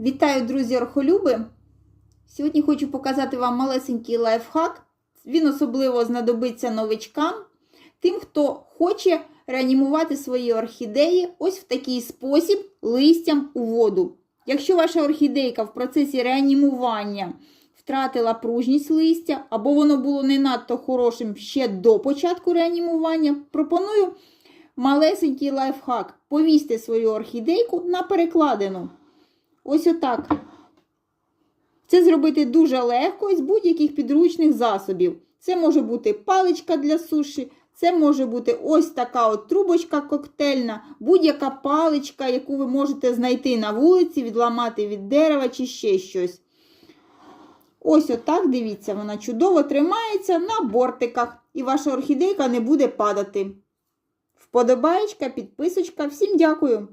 Вітаю, друзі орхолюби! Сьогодні хочу показати вам малесенький лайфхак. Він особливо знадобиться новичкам, тим, хто хоче реанімувати свої орхідеї ось в такий спосіб листям у воду. Якщо ваша орхідейка в процесі реанімування втратила пружність листя, або воно було не надто хорошим ще до початку реанімування, пропоную малесенький лайфхак. Повісьте свою орхідейку на перекладину. Ось отак. Це зробити дуже легко з будь-яких підручних засобів. Це може бути паличка для суші, це може бути ось така от трубочка коктейльна, будь-яка паличка, яку ви можете знайти на вулиці, відламати від дерева чи ще щось. Ось отак, дивіться, вона чудово тримається на бортиках, і ваша орхідейка не буде падати. Вподобаєчка, підписочка. Всім дякую!